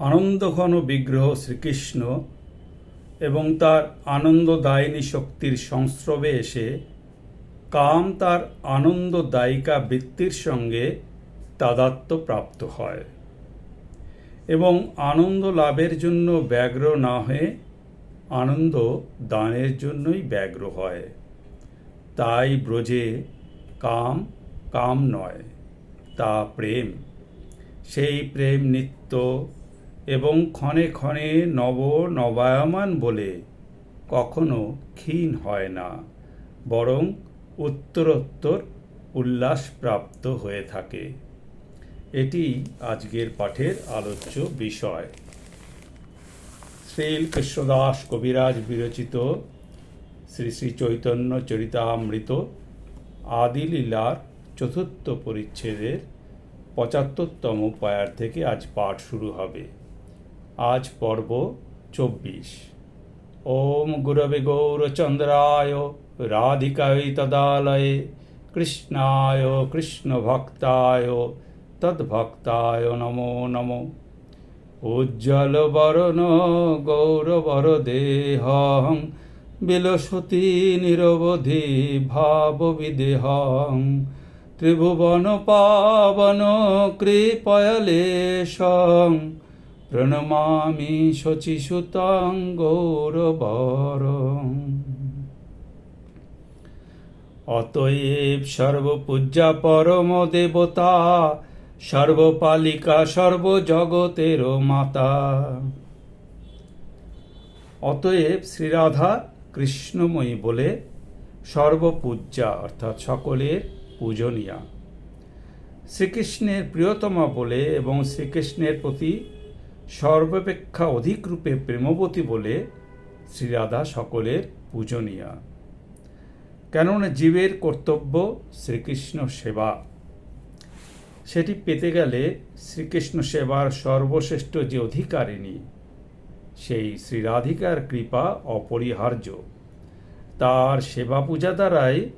আনন্দঘন বিগ্রহ শ্রীকৃষ্ণ এবং তার আনন্দদায়িনী শক্তির সংস্রবে এসে কাম তার আনন্দদায়িকা বৃত্তির সঙ্গে তাদাত্ম্য প্রাপ্ত হয় এবং আনন্দ লাভের জন্য ব্যগ্র না হয়ে আনন্দ দানের জন্যই ব্যগ্র হয়। তাই ব্রজে কাম কাম নয়, তা প্রেম। সেই প্রেম নিত্য এবং ক্ষণে ক্ষণে নব নবায়মান বলে কখনো ক্ষীণ হয় না, বরং উত্তরোত্তর উল্লাসপ্রাপ্ত হয়ে থাকে। এটি আজকের পাঠের আলোচ্য বিষয়। শ্রীল কৃষ্ণদাস কবিরাজ বিরচিত শ্রী শ্রী চৈতন্য চরিতামৃত আদিলীলার চতুর্থ পরিচ্ছেদের পঁচাত্তরতম পায়ার থেকে আজ পাঠ শুরু হবে। আজ পর্ব চব্বিশ। ওম গুরবে গৌরচন্দ্রায় রাধিকায় তদালয়ে, কৃষ্ণায় কৃষ্ণভক্তায় তদ্ভক্তায় নমো নমো। উজ্জ্বল বরণ গৌরবর দেহং বিলসতি নিরবধি ভাব বিদেহং ত্রিভুবন পাবন কৃপয়লেশং প্রণমামি শচীসুতং গৌরবরং অতএব সর্বপূজ্যা পরম দেবতা, সর্বপালিকা সর্বজগতের মাতা। অতএব শ্রীরাধা কৃষ্ণময়ী বলে সর্বপূজ্যা অর্থাৎ সকলের পূজনীয়া। শ্রীকৃষ্ণের প্রিয়তমা বলে এবং শ্রীকৃষ্ণের প্রতি সর্বাপেক্ষা অধিক রূপে প্রেমবতী বলে শ্রীরাধা সকলের পূজনীয়া। কেননা জীবের কর্তব্য শ্রীকৃষ্ণ সেবা। সেটি পেতে গেলে শ্রীকৃষ্ণ সেবার সর্বশ্রেষ্ঠ যে অধিকারিণী, সেই শ্রীরাধিকার কৃপা অপরিহার্য। তার সেবা পূজা দ্বারাই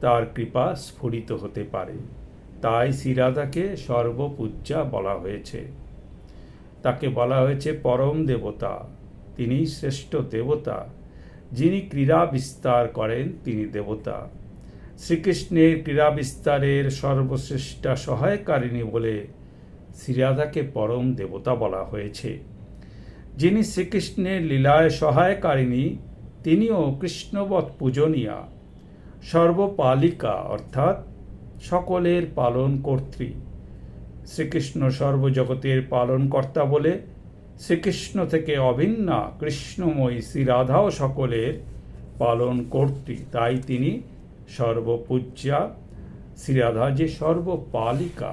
তার কৃপা স্ফুরিত হতে পারে। তাই শ্রীরাধাকে সর্বপূজা বলা হয়েছে। তাকে বলা হয়েছে পরম দেবতা। তিনি শ্রেষ্ঠ দেবতা। যিনি ক্রীড়া বিস্তার করেন, তিনি দেবতা। শ্রীকৃষ্ণের ক্রীড়া বিস্তারের সর্বশ্রেষ্ঠা সহায়কারিণী বলে শ্রীরাধাকে পরম দেবতা বলা হয়েছে। যিনি শ্রীকৃষ্ণের লীলায় সহায়কারিণী, তিনিও কৃষ্ণবৎ পূজনীয়া। সর্বপালিকা, অর্থাৎ সকলের পালন কর্ত্রী। শ্রীকৃষ্ণ সর্বজগতের পালনকর্তা বলে শ্রীকৃষ্ণ থেকে অভিন্না কৃষ্ণময়ী শ্রীরাধাও সকলের পালন কর্ত্রী। তাই তিনি সর্বপূজ্যা শ্রীরাধা যে সর্বপালিকা।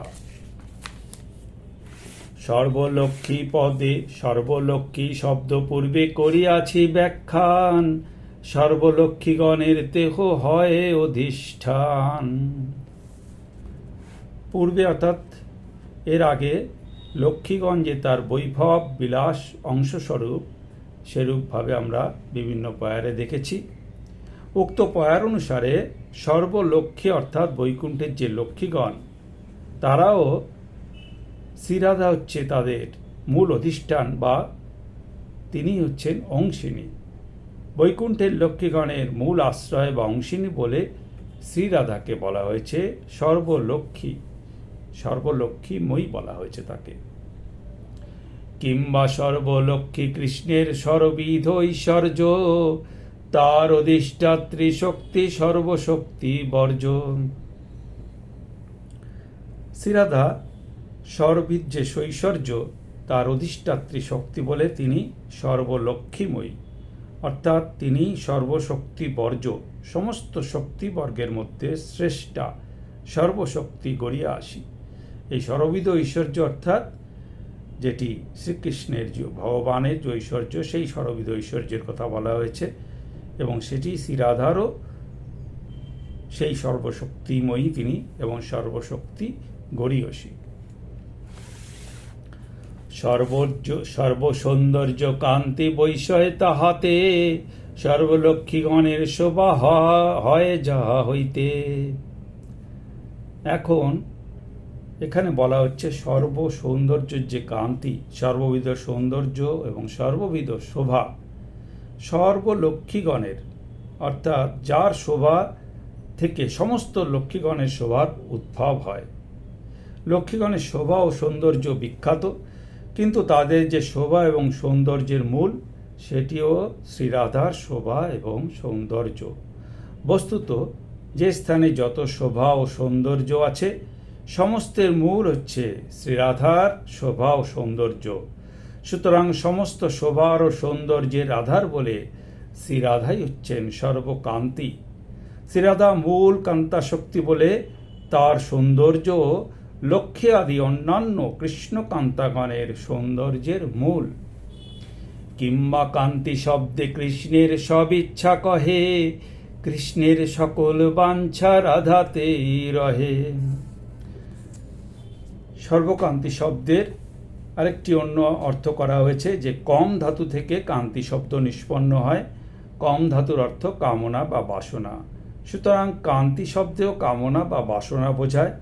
সর্বলক্ষ্মী পদে সর্বলক্ষ্মী শব্দ পূর্বে করিয়াছি ব্যাখ্যান, সর্বলক্ষ্মীগণের দেহ হয় অধিষ্ঠান। পূর্বে অর্থাৎ এর আগে লক্ষ্মীগঞ্জে তার বৈভব বিলাস অংশস্বরূপ সেরূপভাবে আমরা বিভিন্ন পয়ারে দেখেছি। উক্ত পয়ার অনুসারে সর্বলক্ষ্মী অর্থাৎ বৈকুণ্ঠের যে লক্ষ্মীগণ, তারাও শ্রীরাধা হচ্ছে তাদের মূল অধিষ্ঠান বা তিনি হচ্ছেন অংশিনী বৈকুণ্ঠের লক্ষ্মীগণের মূল আশ্রয় বা অংশিনী বলে শ্রীরাধাকে বলা হয়েছে সর্বলক্ষ্মী। সর্বলক্ষ্মীময়ী বলা হয়েছে তাকে। কিংবা সর্বলক্ষ্মী কৃষ্ণের সর্ববিধ ঐশ্বর্য, তার অধিষ্ঠাত্রী শক্তি সর্বশক্তি বর্জন। শ্রীরাধা সর্ববিদ যে শৈশ্বর্য তার অধিষ্ঠাত্রী শক্তি বলে তিনি সর্বলক্ষ্মীময়ী অর্থাৎ তিনি সর্বশক্তি বর্জ, সমস্ত শক্তিবর্গের মধ্যে শ্রেষ্ঠা, সর্বশক্তি গড়িয়া আসি। এই সর্ববিধ ঐশ্বর্য অর্থাৎ যেটি শ্রীকৃষ্ণের যে ভগবানের যে ঐশ্বর্য, সেই সর্ববিধ ঐশ্বর্যের কথা বলা হয়েছে এবং সেটি শ্রীরাধারও সেই সর্বশক্তিময়ী তিনি এবং সর্বশক্তি গড়িয়সী সর্বর্য সর্বসৌন্দর্য কান্তি বৈষয় তাহাতে, সর্বলক্ষ্মীগণের শোভা হয় যাহা হইতে। এখন এখানে বলা হচ্ছে সর্ব সৌন্দর্যের যে কান্তি সর্ববিধ সৌন্দর্য এবং সর্ববিধ শোভা, সর্বলক্ষ্মীগণের, অর্থাৎ যার শোভা থেকে সমস্ত লক্ষ্মীগণের শোভার উদ্ভব হয়। লক্ষ্মীগণের শোভা ও সৌন্দর্য বিখ্যাত, কিন্তু তাদের যে শোভা এবং সৌন্দর্যের মূল, সেটিও শ্রীরাধার শোভা এবং সৌন্দর্য। বস্তুত, যে স্থানে যত শোভা ও সৌন্দর্য আছে সমস্তের মূল হচ্ছে শ্রীরাধার শোভা ও সৌন্দর্য। সুতরাং সমস্ত শোভার ও সৌন্দর্যের আধার বলে শ্রীরাধাই হচ্ছেন সর্বকান্তি। শ্রীরাধা মূল কান্তা শক্তি বলে তার সৌন্দর্য লক্ষ্যে আদি অন্যান্য কৃষ্ণকান্তাগণের সৌন্দর্যের মূল। কিংবা কান্তি শব্দে কৃষ্ণের সব ইচ্ছা কহে, কৃষ্ণের সকল বাঞ্ছা রাধাতেই রহে। সর্বকান্তি শব্দের আরেকটি অন্য অর্থ করা হয়েছে যে কম ধাতু থেকে কান্তি শব্দ নিষ্পন্ন হয়। কম ধাতুর অর্থ কামনা বা বাসনা। সুতরাং কান্তি শব্দেও কামনা বা বাসনা বোঝায়।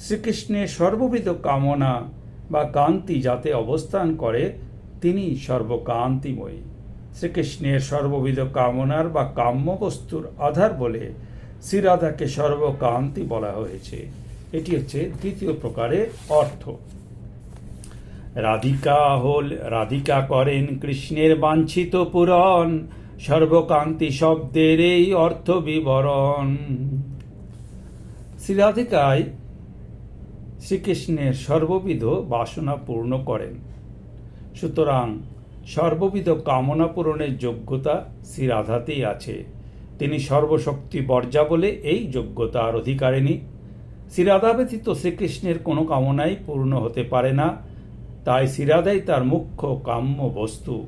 শ্রীকৃষ্ণের সর্ববিধ কামনা বা কান্তি যাতে অবস্থান করে, তিনি সর্বকান্তিময়ী। শ্রীকৃষ্ণের সর্ববিধ কামনার বা কাম্য বস্তুর আধার বলে শ্রীরাধাকে সর্বকান্তি বলা হয়েছে। এটি হচ্ছে দ্বিতীয় প্রকারের অর্থ। রাধিকা হল, রাধিকা করেন কৃষ্ণের বাঞ্ছিত পুরন সর্বকান্তি শব্দের এই অর্থ বিবরণ। শ্রীরাধিকায় শ্রীকৃষ্ণের সর্ববিধ বাসনা পূর্ণ করেন। সুতরাং সর্ববিধ কামনা পূরণের যোগ্যতা শ্রীরাধাতেই আছে। তিনি সর্বশক্তি বর্জা বলে এই যোগ্যতার অধিকারিণী। শ্রীরাধা ব্যতীত শ্রীকৃষ্ণের কোনো কামনাই পূর্ণ হতে পারে না। তাই শ্রীরাধাই তার মুখ্য কাম্য বস্তু।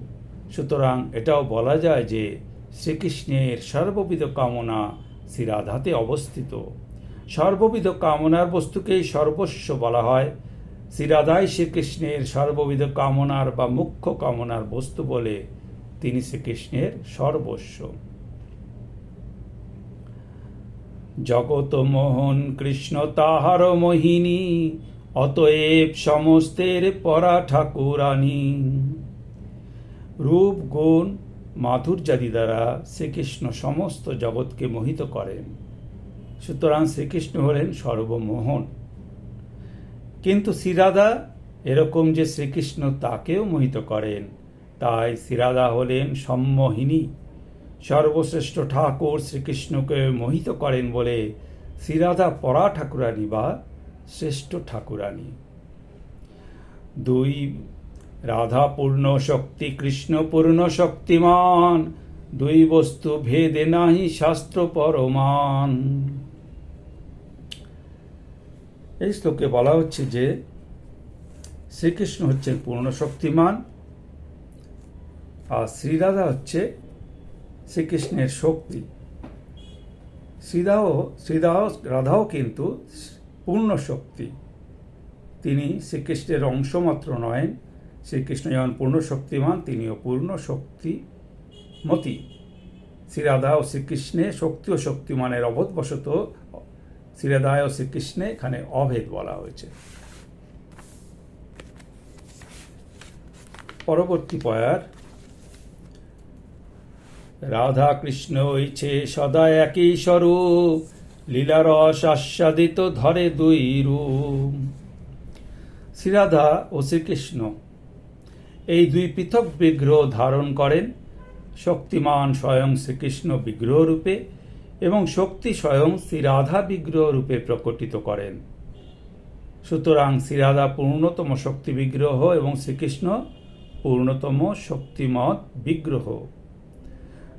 সুতরাং এটাও বলা যায় যে শ্রীকৃষ্ণের সর্ববিধ কামনা শ্রীরাধাতে অবস্থিত। সর্ববিধ কামনার বস্তুকেই সর্বস্ব বলা হয়। শ্রীরাধাই শ্রীকৃষ্ণের সর্ববিধ কামনার বা মুখ্য কামনার বস্তু বলে তিনি শ্রীকৃষ্ণের সর্বস্ব। জগত মোহন কৃষ্ণ তাহার মোহিনী, অতএব সমস্তের পরা ঠাকুরানী। রূপ, গুণ মাধুর্যাদি দ্বারা শ্রীকৃষ্ণ সমস্ত জগৎকে মোহিত করেন। সুতরাং শ্রীকৃষ্ণ হলেন সর্বমোহন। কিন্তু শ্রীরাধা এরকম যে শ্রীকৃষ্ণ তাকেও মোহিত করেন, তাই শ্রীরাধা হলেন সম্মোহিনী। সর্বশ্রেষ্ঠ ঠাকুর শ্রীকৃষ্ণকে মোহিত করেন বলে শ্রীরাধা পরা ঠাকুরানী বা শ্রেষ্ঠ ঠাকুরানী। দুই রাধা পূর্ণ শক্তি কৃষ্ণ পূর্ণ শক্তিমান, দুই বস্তু ভেদে নাহি শাস্ত্র পরমান। এই শ্লোকে বলা হচ্ছে যে, শ্রীকৃষ্ণ হচ্ছেন পূর্ণ শক্তিমান, আর শ্রীরাধা হচ্ছে শ্রীকৃষ্ণের শক্তি। শ্রীদাও শ্রীদাও রাধাও কিন্তু পূর্ণ শক্তি। তিনি শ্রীকৃষ্ণের অংশমাত্র নয় শ্রীকৃষ্ণ যেমন পূর্ণ শক্তিমান, তিনিও পূর্ণ শক্তি মতি শ্রীরাধা ও শ্রীকৃষ্ণে শক্তি ও শক্তিমানের অবোধবশত শ্রীরাধায় ও শ্রীকৃষ্ণে এখানে অভেদ বলা হয়েছে। পরবর্তী পয়ার। রাধা কৃষ্ণ ইছে সদা একই স্বরূপ, লীলারস আস্বাদিত ধরে দুই রূপ। শ্রীরাধা ও শ্রীকৃষ্ণ এই দুই পৃথক বিগ্রহ ধারণ করেন। শক্তিমান স্বয়ং শ্রীকৃষ্ণ বিগ্রহ রূপে এবং শক্তি স্বয়ং শ্রীরাধা বিগ্রহ রূপে প্রকটিত করেন। সুতরাং শ্রীরাধা পূর্ণতম শক্তি বিগ্রহ এবং শ্রীকৃষ্ণ পূর্ণতম শক্তিমত বিগ্রহ।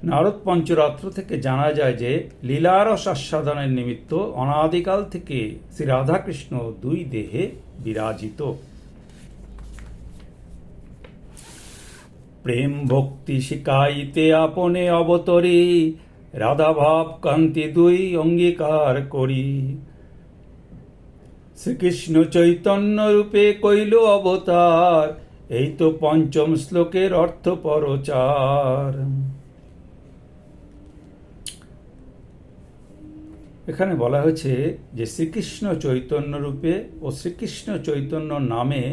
নারদ পঞ্চরাত্র থেকে জানা যায় যে লীলারস আস্বাদনের নিমিত্ত অনাদিকাল থেকে শ্রী রাধাকৃষ্ণ দুই দেহে বিরাজিত। প্রেম ভক্তি শিকাইতে আপনে অবতরী রাধাভাব কান্তি দুই অঙ্গীকার করি। শ্রীকৃষ্ণ চৈতন্য রূপে কইল অবতার, এই তো পঞ্চম শ্লোকের অর্থ পরচার এখানে বলা হয়েছে যে শ্রীকৃষ্ণ চৈতন্য রূপে ও শ্রীকৃষ্ণ চৈতন্য নামে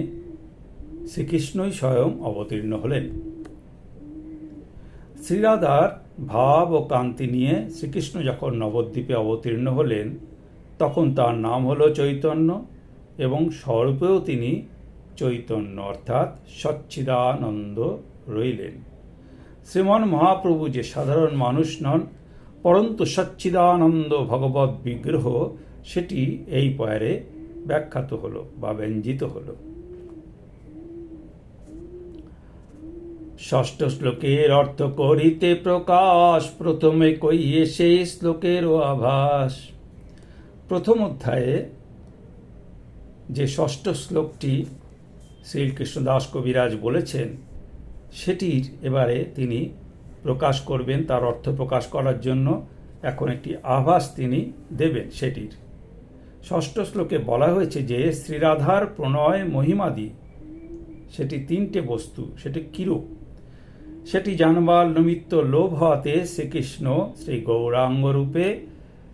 শ্রীকৃষ্ণই স্বয়ং অবতীর্ণ হলেন। শ্রীরাধার ভাব ও কান্তি নিয়ে শ্রীকৃষ্ণ যখন নবদ্বীপে অবতীর্ণ হলেন, তখন তার নাম হল চৈতন্য এবং স্বরূপেও তিনি চৈতন্য, অর্থাৎ সচ্চিদানন্দ রইলেন। শ্রীমন মহাপ্রভু যে সাধারণ মানুষ নন পরন্তু সচ্চিদানন্দ ভগবত বিগ্রহ সেটি এই পয়ারে ব্যাখ্যাত হলো বা ব্যঞ্জিত হলো। ষষ্ঠ শ্লোকের অর্থ করিতে প্রকাশ, প্রথমে কইয়ে সেই শ্লোকেরও আভাস। প্রথম অধ্যায়ে যে ষষ্ঠ শ্লোকটি শ্রীকৃষ্ণদাস কবিরাজ বলেছেন, সেটির এবারে তিনি প্রকাশ করবেন, তার অর্থ প্রকাশ করার জন্য এখন একটি আভাস তিনি দেবেন সেটির। ষষ্ঠ শ্লোকে বলা হয়েছে যে, শ্রীরাধার প্রণয় মহিমাদি, সেটি তিনটে বস্তু, সেটি কিরূপ? সেটি জানবার নিমিত্ত লোভ হওয়াতে শ্রীকৃষ্ণ শ্রী গৌরাঙ্গ রূপে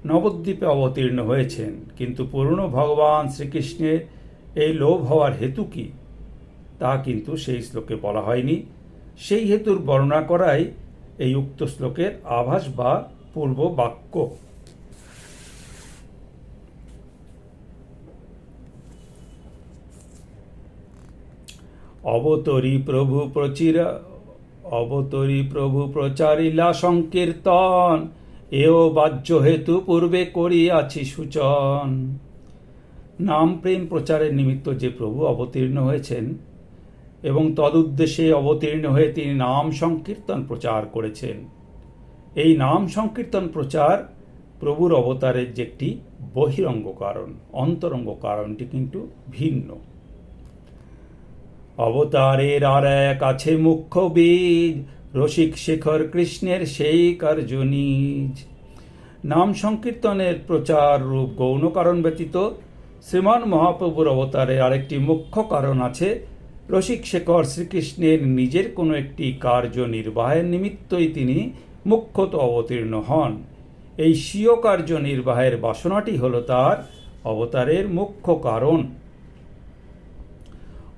নবদ্বীপে অবতীর্ণ হয়েছেন। কিন্তু পুরনো ভগবান শ্রীকৃষ্ণের এই লোভ হওয়ার হেতু কি? তা কিন্তু সেই শ্লোকে বলা হয়নি। সেই হেতুর বর্ণনা করাই এই উক্ত শ্লোকের আভাস বা পূর্ব বাক্য। অবতরী প্রভু প্রচির, অবতরী প্রভু প্রচারিলা সংকীর্তন, এও বাহ্য হেতু পূর্বে করিয়াছি সূচন। নাম প্রেম প্রচারের নিমিত্ত যে প্রভু অবতীর্ণ হয়েছেন এবং তদুদ্দেশ্যে অবতীর্ণ হয়ে তিনি নাম সংকীর্তন প্রচার করেছেন। এই নাম সংকীর্তন প্রচার প্রভুর অবতারের যে একটি বহিরঙ্গ কারণ, অন্তরঙ্গ কারণটি কিন্তু ভিন্ন। অবতারের আর এক আছে মুখ্য বীজ, রসিক শেখর কৃষ্ণের সেই কার্য নিজ নাম সংকীর্তনের প্রচার রূপ গৌণ কারণ ব্যতীত, শ্রীমান মহাপ্রভুর অবতারে আরেকটি মুখ্য কারণ আছে রসিক শেখর শ্রীকৃষ্ণের নিজের কোনো একটি কার্য নির্বাহের নিমিত্তই তিনি মুখ্যত অবতীর্ণ হন। এই স্বীয় কার্য নির্বাহের বাসনাটি হল তার অবতারের মুখ্য কারণ।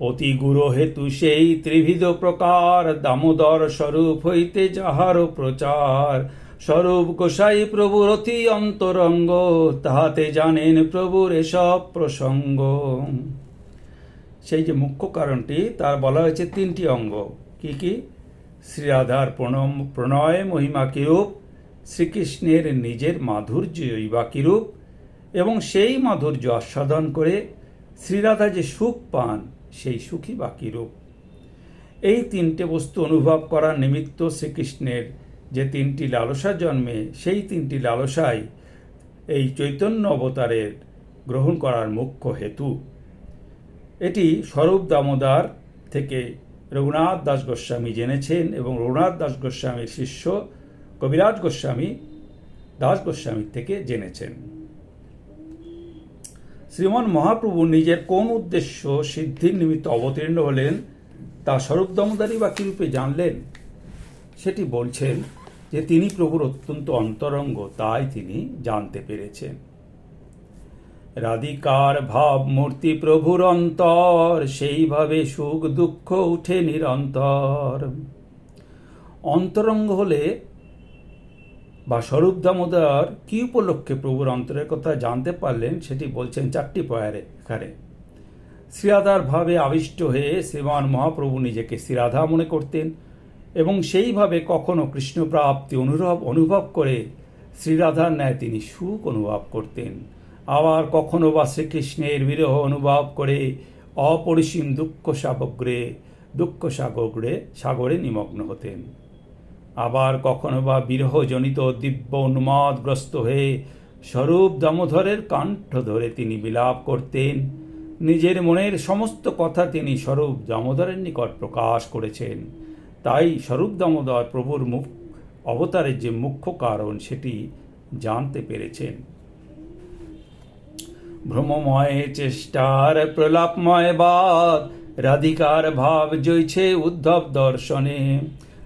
অতি গুরু হেতু সেই ত্রিবিধ প্রকার দামোদর স্বরূপ হইতে যাহার প্রচার। স্বরূপ গোসাই প্রভুর অতি অন্তরঙ্গ, তাহাতে জানেন প্রভুর এসব প্রসঙ্গ। সেই যে মুখ্য কারণটি, তার বলা হয়েছে তিনটি অঙ্গ। কি কি? শ্রীরাধার প্রণম, প্রণয়, মহিমা কিরূপ, শ্রীকৃষ্ণের নিজের মাধুর্যই বা কিরূপ, এবং সেই মাধুর্য আস্বাদন করে শ্রীরাধা যে সুখ পান, সেই সুখী বা কিরূপ। এই তিনটে বস্তু অনুভব করার নিমিত্ত শ্রীকৃষ্ণের যে তিনটি লালসা জন্মে, সেই তিনটি লালসাই এই চৈতন্য অবতারের গ্রহণ করার মুখ্য হেতু। এটি স্বরূপ দামোদার থেকে রঘুনাথ দাস গোস্বামী জেনেছেন এবং রঘুনাথ দাস গোস্বামীর শিষ্য কবিরাজ গোস্বামী দাস গোস্বামীর থেকে জেনেছেন। শ্রীমন মহাপ্রভু নিজের কোন উদ্দেশ্য সিদ্ধির নিমিত্ত অবতীর্ণ হলেন তা স্বরূপ দামোদারী বা কীরূপে জানলেন? সেটি বলছেন যে তিনি প্রভুর অত্যন্ত অন্তরঙ্গ, তাই তিনি জানতে পেরেছেন। রাধিকার ভাব মূর্তি প্রভুর অন্তর সেইভাবে সুখ দুঃখ উঠে নিরন্তর। অন্তরঙ্গ হলে বা স্বরূপ দামোদর কি উপলক্ষে প্রভুর অন্তরের কথা জানতে পারলেন সেটি বলছেন চারটি পয়ারে এখানে। শ্রীরাধার ভাবে আবিষ্ট হয়ে শ্রীমান মহাপ্রভু নিজেকে শ্রীরাধা মনে করতেন এবং সেইভাবে কখনো কৃষ্ণ প্রাপ্তি অনুভব অনুভব করে শ্রীরাধার ন্যায় তিনি সুখ অনুভব করতেন। আবার কখনো বা শ্রীকৃষ্ণের বিরহ অনুভব করে অপরিসীম দুঃখ সাগরে দুঃখ সাগরে সাগরে নিমগ্ন হতেন। আবার কখনো বা বিরহজনিত দিব্য উন্মাদগ্রস্ত হয়ে স্বরূপ দামোদরের কণ্ঠ ধরে তিনি বিলাপ করতেন। নিজের মনের সমস্ত কথা তিনি স্বরূপ দামোদরের নিকট প্রকাশ করেছেন। তাই স্বরূপ দামোদর প্রভুর মুখ, অবতারের যে মুখ্য কারণ সেটি জানতে পেরেছেন। ভ্রমময় চেষ্টার প্রলাপময় বাদ রাধিকার ভাব জইছে উদ্ধব দর্শনে।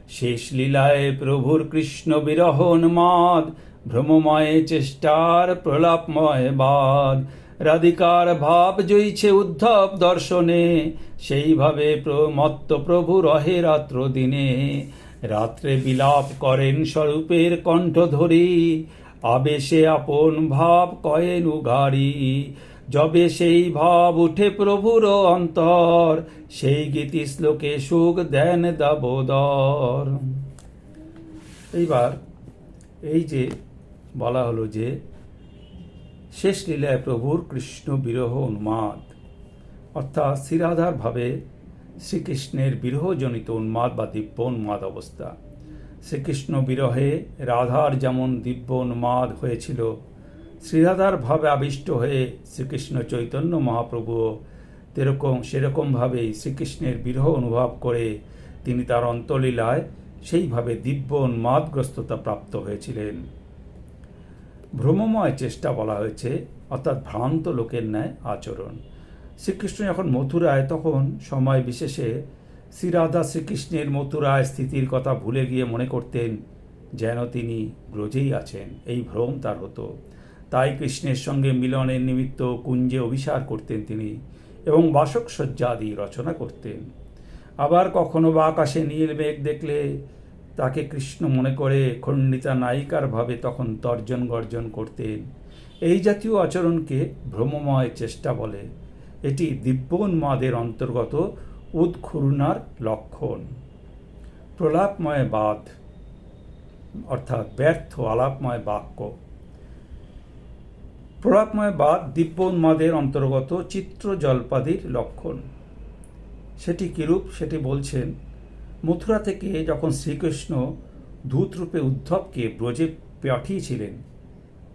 শেষ লীলায় প্রভুর কৃষ্ণ বিরহ উন্মাদ, ভ্রমময় চেষ্টার প্রলাপময় বাদ রাধিকার ভাব জইছে উদ্ধব দর্শনে। সেইভাবে মত্ত প্রভু রহে রাত্র দিনে রাত্রে বিলাপ করেন স্বরূপের কণ্ঠ ধরি আবেশে আপন ভাব কয়েন উঘারি যবে সেই ভাব উঠে প্রভুর অন্তর, সেই গীতি শ্লোকে সুখ দেন দাবোদর। এইবার এই যে বলা হলো যে, শেষ লীলায় প্রভুর কৃষ্ণ বিরহ উন্মাদ, অর্থাৎ শ্রীরাধার ভাবে শ্রীকৃষ্ণের বিরহজনিত উন্মাদ বা দিব্য উন্মাদ অবস্থা। শ্রীকৃষ্ণ বিরহে রাধার যেমন দিব্য উন্মাদ হয়েছিল, শ্রীরাধার ভাবে আবিষ্ট হয়ে শ্রীকৃষ্ণ চৈতন্য মহাপ্রভুও তেরকম সেরকমভাবেই শ্রীকৃষ্ণের বিরহ অনুভব করে তিনি তার অন্তলীলায় সেইভাবে দিব্য উন্মাদগ্রস্ততা প্রাপ্ত হয়েছিলেন। ভ্রমময় চেষ্টা বলা হয়েছে, অর্থাৎ ভ্রান্ত লোকের ন্যায় আচরণ। শ্রীকৃষ্ণ যখন মথুরায়, তখন সময় বিশেষে শ্রীরাধা শ্রীকৃষ্ণের মথুরায় স্থিতির কথা ভুলে গিয়ে মনে করতেন যেন তিনি ব্রজেই আছেন। এই ভ্রম তার হতো। তাই কৃষ্ণের সঙ্গে মিলনের নিমিত্ত কুঞ্জে অভিসার করতেন তিনি এবং বাসক সজ্জাদি রচনা করতেন। আবার কখনো বা আকাশে নীল মেঘ দেখলে তাকে কৃষ্ণ মনে করে খণ্ডিতা নায়িকার ভাবে তখন তর্জন গর্জন করতেন। এই জাতীয় আচরণকে ভ্রমময় চেষ্টা বলে। এটি দিব্যোন্মাদের অন্তর্গত উৎখুরুনার লক্ষণ। প্রলাপময় বাদ অর্থাৎ ব্যর্থ আলাপময় বাক্য। প্রলাপময় বাদ দিব্যোন্মাদের অন্তর্গত চিত্র জলপাদির লক্ষণ। সেটি কিরূপ? সেটি বলছেন, মথুরা থেকে যখন শ্রীকৃষ্ণ দূতরূপে উদ্ধবকে ব্রজে পাঠিয়েছিলেন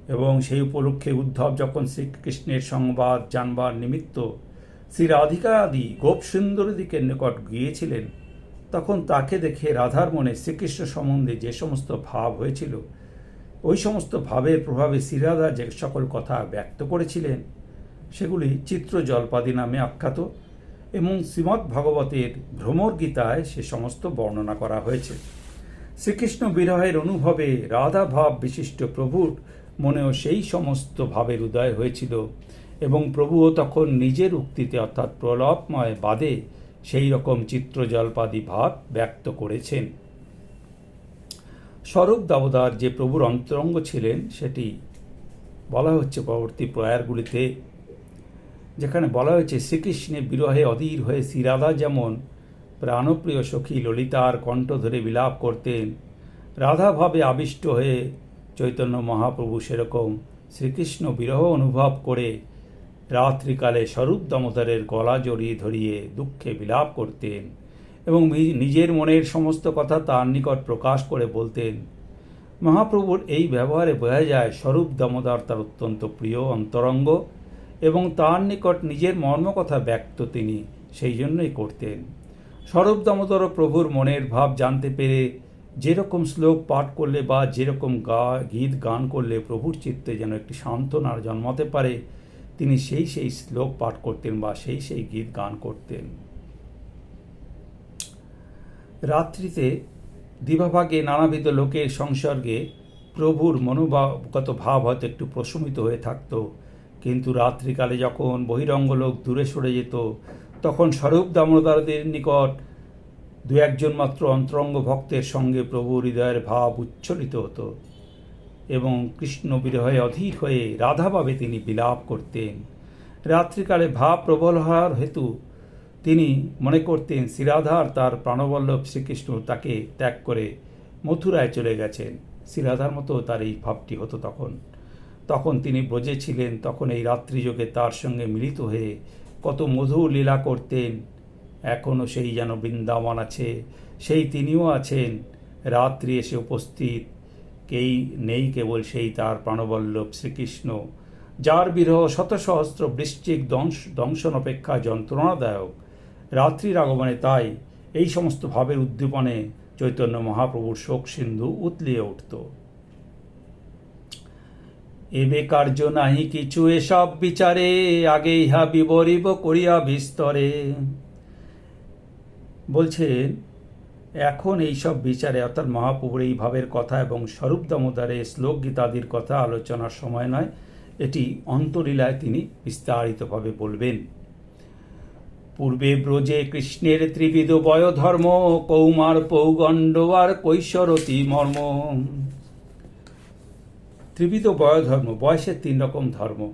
এবং সেই উপলক্ষে উদ্ধব যখন শ্রীকৃষ্ণের সংবাদ জানবার নিমিত্ত শ্রী রাধিকা আদি গোপ গোপসুন্দরীদিকের নিকট গিয়েছিলেন, তখন তাকে দেখে রাধার মনে শ্রীকৃষ্ণ সম্বন্ধে যে সমস্ত ভাব হয়েছিল, ওই সমস্ত ভাবের প্রভাবে শ্রীরাধা যে সকল কথা ব্যক্ত করেছিলেন, সেগুলি চিত্র জলপাদি নামে আখ্যাত এবং শ্রীমদ্ ভাগবতের ভ্রমর গীতায় সে সমস্ত বর্ণনা করা হয়েছে। শ্রীকৃষ্ণ বিরহের অনুভবে রাধা ভাব বিশিষ্ট প্রভুর মনেও সেই সমস্ত ভাবের উদয় হয়েছিল। এবং প্রভুও তখন নিজের উক্তিতে অর্থাৎ প্রলপময় বাদে সেই রকম চিত্র জলপাদি ভাব ব্যক্ত করেছেন। স্বরূপ দাবদার যে প্রভুর অন্তরঙ্গ ছিলেন, সেটি বলা হচ্ছে পরবর্তী প্রয়ারগুলিতে, যেখানে বলা হয়েছে শ্রীকৃষ্ণের বিরহে অধীর হয়ে শ্রীরাধা যেমন প্রাণপ্রিয় সখী ললিতার কণ্ঠ ধরে বিলাপ করতেন রাধাভাবে আবিষ্ট হয়ে চৈতন্য মহাপ্রভু সেরকম শ্রীকৃষ্ণ বিরহ অনুভব করে রাত্রিকালে স্বরূপ দামোদরের গলা জড়িয়ে ধরিয়ে দুঃখে বিলাপ করতেন এবং নিজের মনের সমস্ত কথা তার নিকট প্রকাশ করে বলতেন, মহাপ্রভুর এই ব্যবহারে বোঝা যায় স্বরূপ দামোদর তার অত্যন্ত প্রিয় অন্তরঙ্গ এবং তার নিকট নিজের মর্মকথা ব্যক্ত তিনি সেই জন্যই করতেন। স্বরূপ দামোদর প্রভুর মনের ভাব জানতে পেরে যেরকম শ্লোক পাঠ করলে বা যেরকম গা, গীত গান করলে প্রভুর চিত্তে যেন একটি সান্ত্বনার জন্মাতে পারে তিনি সেই সেই শ্লোক পাঠ করতেন বা সেই সেই গীত গান করতেন। রাত্রিতে দিবাভাগে নানাবিধ লোকের সংসর্গে প্রভুর মনোভাবগত ভাব হয়তো একটু প্রশমিত হয়ে থাকতো, কিন্তু রাত্রিকালে যখন বহিরঙ্গ লোক দূরে সরে যেত, তখন স্বরূপ দামোদারদের নিকট দু একজন মাত্র অন্তরঙ্গ ভক্তের সঙ্গে প্রভু হৃদয়ের ভাব উচ্ছ্বলিত হতো। এবং কৃষ্ণ বিরহে অধীর হয়ে রাধাভাবে তিনি বিলাপ করতেন। রাত্রিকালে ভাব প্রবল হওয়ার হেতু তিনি মনে করতেন শ্রীরাধার তার প্রাণবল্লভ শ্রীকৃষ্ণ তাকে ত্যাগ করে মথুরায় চলে গেছেন। শ্রীরাধার মতো তার এই ভাবটি হতো তখন। তখন তিনি ব্রজে ছিলেন তখন এই রাত্রিযোগে তার সঙ্গে মিলিত হয়ে কত মধুর লীলা করতেন। এখনও সেই যেন বৃন্দাবন আছে, সেই তিনিও আছেন। রাত্রি এসে উপস্থিত কেই নেই কেবল সেই তার প্রাণবল্লভ শ্রীকৃষ্ণ, যার বিরহ শত সহস্র বৃশ্চিক দংশ দংশন অপেক্ষা যন্ত্রণাদায়ক। রাত্রির আগমনে তাই এই সমস্ত ভাবের উদ্দীপনে চৈতন্য মহাপ্রভুর শোক সিন্ধু উতলিয়ে উঠত। এবে কার্য নাহি কিছু এসব বিচারে আগে ইহা বিবরিব করিয়া বিস্তরে। বলছেন এখন এইসব বিচারে অর্থাৎ মহাপ্রভুর এই ভাবের কথা এবং স্বরূপ দামোদরের শ্লোক গীতাদির কথা আলোচনার সময় নয়, এটি অন্তলীলায় তিনি বিস্তারিতভাবে বলবেন। পূর্বে ব্রজে কৃষ্ণের ত্রিবিধ বয়ধর্ম, কৌমার পৌগণ্ড আর কৈশরতি মর্ম। ত্রিবিধ বয়ধর্ম, বয়সের তিন রকম ধর্ম।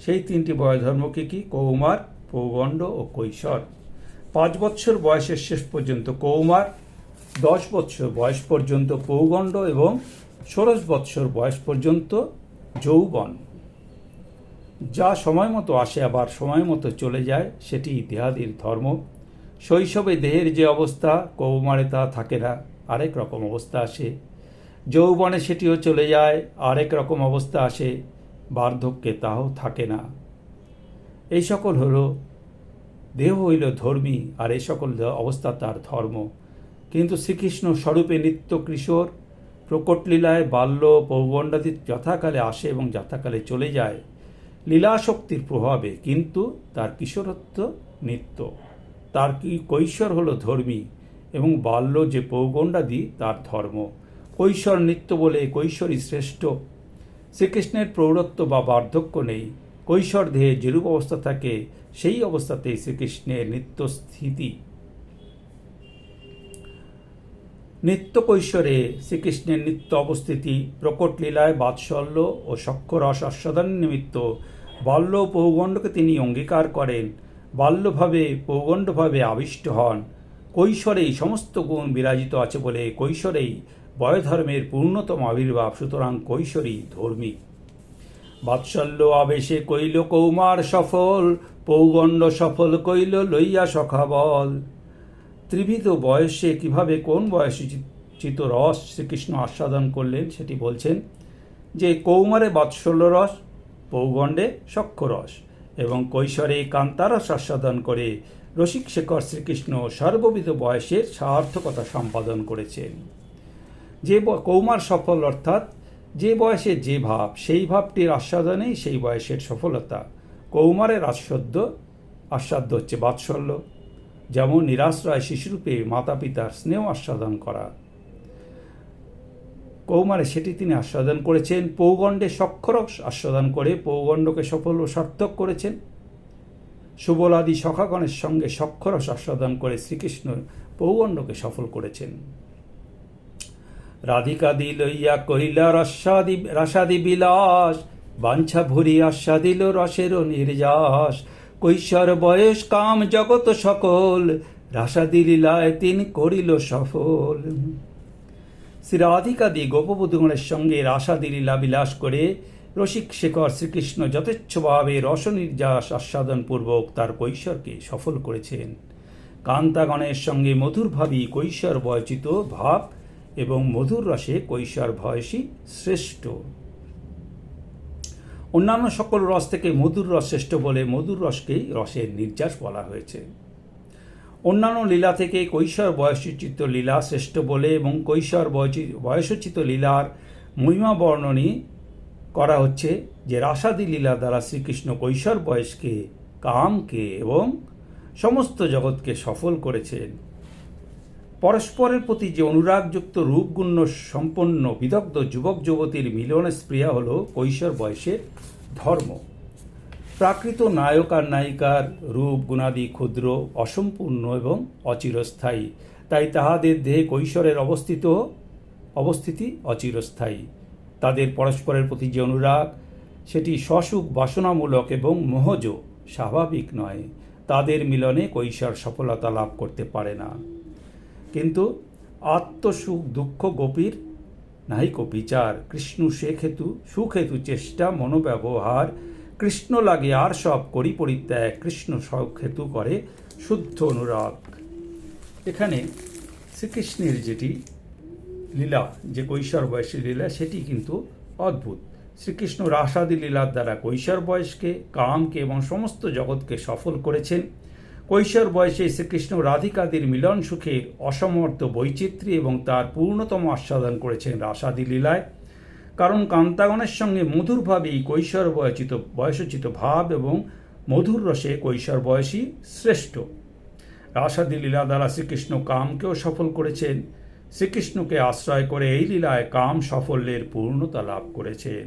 সেই তিনটি বয়ধর্মকে কি? কৌমার, পৌগণ্ড ও কৈশোর। পাঁচ বৎসর বয়সের শেষ পর্যন্ত কৌমার, দশ বৎসর বয়স পর্যন্ত পৌগণ্ড এবং ষোড়শ বৎসর বয়স পর্যন্ত যৌবন। যা সময় মতো আসে আবার সময় মতো চলে যায়, সেটি দেহাদির ধর্ম। শৈশবে দেহের যে অবস্থা, কৌমারে তা থাকে না, আরেক রকম অবস্থা আসে। যৌবনে সেটিও চলে যায়, আরেক রকম অবস্থা আসে, বার্ধক্যে তাও থাকে না। এই সকল হলো দেহ হইল ধর্মী আর এই সকল অবস্থা তার ধর্ম। কিন্তু শ্রীকৃষ্ণ স্বরূপে নিত্য কিশোর প্রকটলীলায় বাল্য পৌগণ্ডাদি যথাকালে আসে এবং যথাকালে চলে যায়। লীলাশক্তির প্রভাবে কিন্তু তার কিশোরত্ব নিত্য। তার কি কৈশোর হলো ধর্মী এবং বাল্য যে পৌগণ্ডাদি তার ধর্ম। কৈশোর নিত্য বলে কৈশোরই শ্রেষ্ঠ। শ্রীকৃষ্ণের প্রৌঢ়ত্ব বা বার্ধক্য নেই। কৈশোর দেহে যেরূপ অবস্থা থাকে সেই অবস্থাতেই শ্রীকৃষ্ণের নিত্য স্থিতি নিত্য কৈশোরে শ্রীকৃষ্ণের নিত্য অবস্থিতি, প্রকট লীলায় বাৎসল্য ও সক্ষরস আস্বাদন নিমিত্ত বাল্য পৌগণ্ডকে তিনি অঙ্গীকার করেন। বাল্যভাবে পৌগণ্ডভাবে আবিষ্ট হন। কৈশোরেই সমস্ত গুণ বিরাজিত আছে বলে কৈশোরেই বয়ধর্মের পূর্ণতম আবির্ভাব, সুতরাং কৈশোরী ধর্মী। বাৎসল্য আবেশে কইল কৌমার সফল পৌগণ্ড সফল কইল, লইয়া সখা বল ত্রিবিধ বয়সে কীভাবে, কোন বয়সে চিত রস শ্রীকৃষ্ণ আস্বাদন করলেন সেটি বলছেন যে, কৌমারে বাৎসল্য রস, পৌগণ্ডে সক্ষরস এবং কৈশোরে কান্তারস আস্বাদন করে রসিক শেখর শ্রীকৃষ্ণ সর্ববিধ বয়সের সার্থকতা সম্পাদন করেছেন। যে কৌমার সফল অর্থাৎ যে বয়সে যে ভাব, সেই ভাবটির আস্বাদনেই সেই বয়সের সফলতা। কৌমারের আস্বাদ্য আস্বাদ্য হচ্ছে বাৎসল্য। যেমন নিরাশ্রয় শিশুরূপে মাতা পিতার স্নেহ আস্বাদন করা। কৌমারে সেটি তিনি আস্বাদন করেছেন, পৌগণ্ডে সক্ষরস আস্বাদন করে পৌগণ্ডকে সফল ও সার্থক করেছেন। সুবলাদি সখাগণের সঙ্গে সক্ষরস আস্বাদন করে শ্রীকৃষ্ণ পৌগণ্ডকে সফল করেছেন। রাধিকাদি লইয়া কহিলা, রসাদি রসাদি বিলাস বাঞ্ছা ভুরি আস্বাদিল রসের নির্যাস। কৈশোর বয়স কাম জগত সকল, রাসাদি লীলায় তিনি করিল সফল। শ্রী রাধিকাদি গোপবধূগণের সঙ্গে রাসাদি লীলা বিলাস করে রসিক শেখর শ্রীকৃষ্ণ যথেচ্ছভাবে রস রসনির্যাস আস্বাদনপূর্বক তার কৈশোরকে সফল করেছেন। কান্তাগণের সঙ্গে মধুরভাবী কৈশোর বয়চিত ভাব এবং মধুর রসে কৈশোর ভয়সী শ্রেষ্ঠ। অন্যান্য সকল রস থেকে মধুর রস শ্রেষ্ঠ বলে মধুর রসকেই রসের নির্যাস বলা হয়েছে। অন্যান্য লীলা থেকে কৈশোর বয়সোচিত লীলা শ্রেষ্ঠ বলে এবং কৈশোর বয়সোচিত লীলার মহিমা বর্ণনী করা হচ্ছে যে রাসাদি লীলা দ্বারা শ্রীকৃষ্ণ কৈশোর বয়সকে, কামকে এবং সমস্ত জগৎকে সফল করেছেন। পরস্পরের প্রতি যে অনুরাগযুক্ত রূপগুণ্য সম্পন্ন বিদগ্ধ যুবক যুবতীর মিলনের স্পৃহা হল কৈশোর বয়সের ধর্ম। প্রাকৃত নায়ক আর নায়িকার রূপ গুণাদি ক্ষুদ্র, অসম্পূর্ণ এবং অচিরস্থায়ী। তাই তাহাদের দেহে কৈশোরের অবস্থিত অবস্থিতি অচিরস্থায়ী। তাদের পরস্পরের প্রতি যে অনুরাগ, সেটি সসুখ বাসনামূলক এবং মোহজ স্বাভাবিক নয়। তাদের মিলনে কৈশোর সফলতা লাভ করতে পারে না। কিন্তু আত্মসুখ, দুঃখ গোপীর নাহিক বিচার। কৃষ্ণ শেখেতু সুখেতু চেষ্টা, মনোব্যবহার। কৃষ্ণ লাগে আর সব, করি পরিত্যাগ। কৃষ্ণ হেতু করে শুদ্ধ অনুরাগ। এখানে শ্রীকৃষ্ণের যেটি লীলা, যে কৈশোর বয়সের লীলা, সেটি কিন্তু অদ্ভুত। শ্রীকৃষ্ণ রাসাদি লীলার দ্বারা কৈশোর বয়সকে, কামকে এবং সমস্ত জগৎকে সফল করেছেন। কৈশোর বয়সে শ্রীকৃষ্ণ রাধিকাদির মিলন সুখের অসমর্থ বৈচিত্র্য এবং তার পূর্ণতম আস্বাদন করেছেন রাসাদি লীলায়। কারণ কান্তাগণের সঙ্গে মধুরভাবেই কৈশোর বয়চিত, বয়সোচিত ভাব এবং মধুর রসে কৈশোর বয়সী শ্রেষ্ঠ। রাসাদি লীলা দ্বারা শ্রীকৃষ্ণ কামকেও সফল করেছেন। শ্রীকৃষ্ণকে আশ্রয় করে এই লীলায় কাম সাফল্যের পূর্ণতা লাভ করেছেন।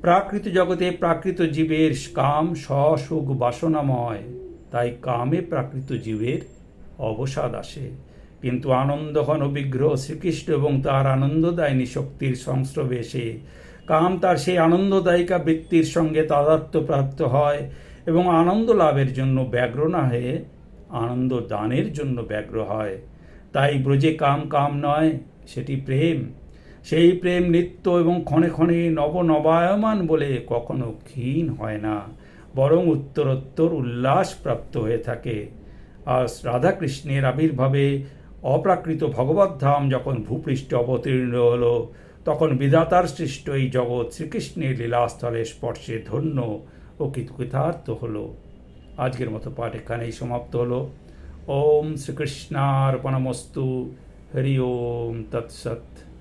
প্রাকৃত জগতে প্রাকৃত জীবের কাম সসুখ বাসনাময়। তাই কামে প্রাকৃত জীবের অবসাদ আসে। কিন্তু আনন্দঘন বিগ্রহ শ্রীকৃষ্ণ এবং তার আনন্দদায়িনী শক্তির সংস্রবে এসে, কাম তার সেই আনন্দদায়িকা বৃত্তির সঙ্গে তাদাত্ম্য প্রাপ্ত হয় এবং আনন্দ লাভের জন্য ব্যগ্র না হয়ে আনন্দ দানের জন্য ব্যগ্র হয়। তাই ব্রজে কাম কাম নয়, সেটি প্রেম। সেই প্রেম নিত্য এবং ক্ষণে ক্ষণে নবনবায়মান বলে কখনো ক্ষীণ হয় না। বরং উত্তরোত্তর উল্লাস প্রাপ্ত হয়ে থাকে। আর রাধাকৃষ্ণের আবির্ভাবে অপ্রাকৃত ভগবত ধাম যখন ভূপৃষ্ঠে অবতীর্ণ হলো, তখন বিধাতার সৃষ্ট এই জগৎ শ্রীকৃষ্ণের লীলাস্থলে স্পর্শে ধন্য ও কৃতকৃতার্থ হল। আজকের মতো পাঠ এখানেই সমাপ্ত হলো। ওম শ্রীকৃষ্ণার্পণমস্তু। হরি ওম তৎসৎ।